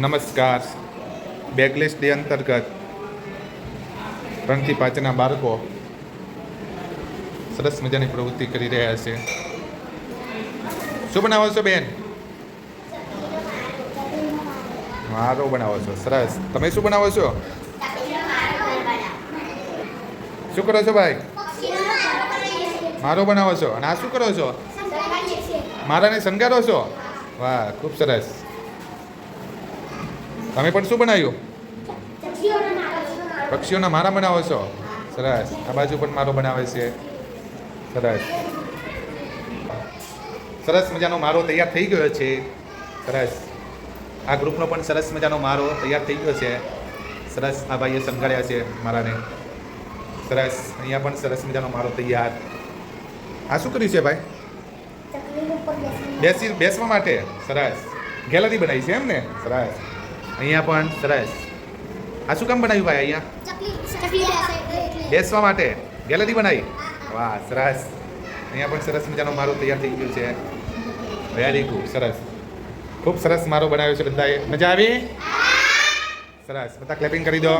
નમસ્કાર. Bagless day અંતર્ગત ત્રણથી પાંચના બાળકો સરસ મજાની પ્રવૃત્તિ કરી રહ્યા છે. શું બનાવો છો બેન? મારો બનાવો છો. સરસ. તમે શું બનાવો છો? શું કરો છો ભાઈ? મારો બનાવો છો. અને આ શું કરો છો? મારાને શણગારો છો? વાહ ખૂબ સરસ. તમે પણ શું બનાવ્યું? પક્ષીઓના મારા બનાવો છો? સરસ. આ બાજુ પણ મારો બનાવે છે. સરસ. સરસ મજાનો મારો તૈયાર થઈ ગયો છે. સરસ. આ ગ્રુપનો પણ સરસ મજાનો મારો તૈયાર થઈ ગયો છે. સરસ. આ ભાઈએ શણગાર્યા છે મારાને સરસ. અહીંયા પણ સરસ મજાનો મારો તૈયાર. આ શું કર્યું છે ભાઈ? બેસી બેસવા માટે. સરસ. ગેલેરી બનાવી છે એમ ને? સરસ. અહીંયા પણ સરસ. આ શું કામ બનાવ્યું ભાઈ અહીંયા? બેસવા માટે? ગેલેરી બનાવી? વાહ સરસ. અહીંયા પણ સરસ મજાનો મારો તૈયાર થઈ ગયું છે. વેરી ગુડ સરસ. ખૂબ સરસ મારો બનાવ્યો છે બધાએ. મજા આવી? સરસ. બધા ક્લેપિંગ કરી દો.